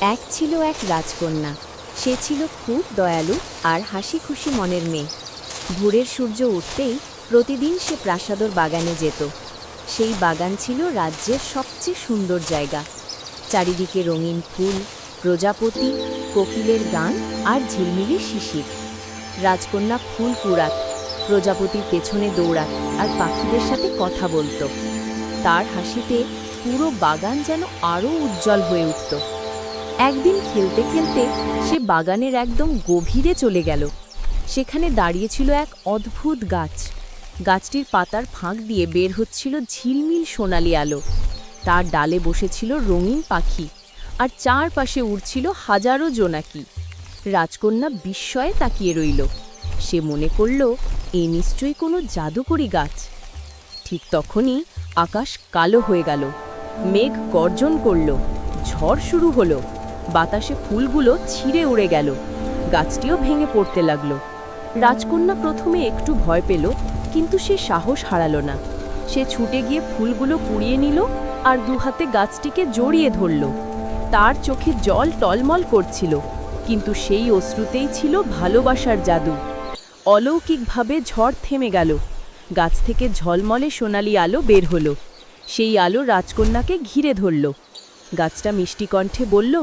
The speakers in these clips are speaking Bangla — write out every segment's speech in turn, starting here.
এক ছিল এক রাজকন্যা। সে ছিল খুব দয়ালু আর হাসি খুশি মনের মেয়ে। ভোরের সূর্য উঠতেই প্রতিদিন সে প্রাসাদর বাগানে যেত। সেই বাগান ছিল রাজ্যের সবচেয়ে সুন্দর জায়গা। চারিদিকে রঙিন ফুল, প্রজাপতি, কোকিলের গান আর ঝিলমিলি শিশির। রাজকন্যা ফুল কুড়াত, প্রজাপতির পেছনে দৌড়াত আর পাখিদের সাথে কথা বলতো। তার হাসিতে পুরো বাগান যেন আরও উজ্জ্বল হয়ে উঠত। একদিন খেলতে খেলতে সে বাগানের একদম গভীরে চলে গেল। সেখানে দাঁড়িয়েছিল এক অদ্ভুত গাছ। গাছটির পাতার ফাঁক দিয়ে বের হচ্ছিল ঝিলমিল সোনালি আলো। তার ডালে বসেছিল রঙিন পাখি আর চারপাশে উড়ছিল হাজারো জোনাকি। রাজকন্যা বিস্ময়ে তাকিয়ে রইল। সে মনে করল, এ নিশ্চয়ই কোনো জাদুকরি গাছ। ঠিক তখনই আকাশ কালো হয়ে গেল। মেঘ গর্জন করল। ঝড় শুরু হলো। বাতাসে ফুলগুলো ছিঁড়ে উড়ে গেল। গাছটিও ভেঙে পড়তে লাগল। রাজকন্যা প্রথমে একটু ভয় পেল, কিন্তু সে সাহস হারালো না। সে ছুটে গিয়ে ফুলগুলো কুড়িয়ে নিল আর দুহাতে গাছটিকে জড়িয়ে ধরল। তার চোখে জল টলমল করছিল, কিন্তু সেই অশ্রুতেই ছিল ভালোবাসার জাদু। অলৌকিকভাবে ঝড় থেমে গেল। গাছ থেকে ঝলমলে সোনালি আলো বের হলো। সেই আলো রাজকন্যাকে ঘিরে ধরল। গাছটা মিষ্টি কণ্ঠে বলল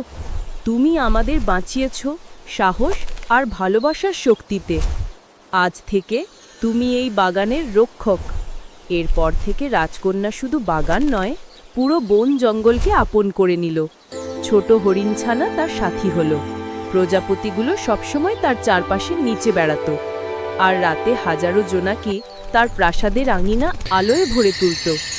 তুমি আমাদের বাঁচিয়েছ সাহস আর ভালোবাসার শক্তিতে। আজ থেকে তুমি এই বাগানের রক্ষক। এরপর থেকে রাজকন্যা শুধু বাগান নয়, পুরো বন জঙ্গলকে আপন করে নিল। ছোট হরিণছানা তার সাথী হলো। প্রজাপতিগুলো সবসময় তার চারপাশে নিচে বেড়াতো। আর রাতে হাজারো জোনাকি তার প্রাসাদের আঙিনা আলোয় ভরে তুলত।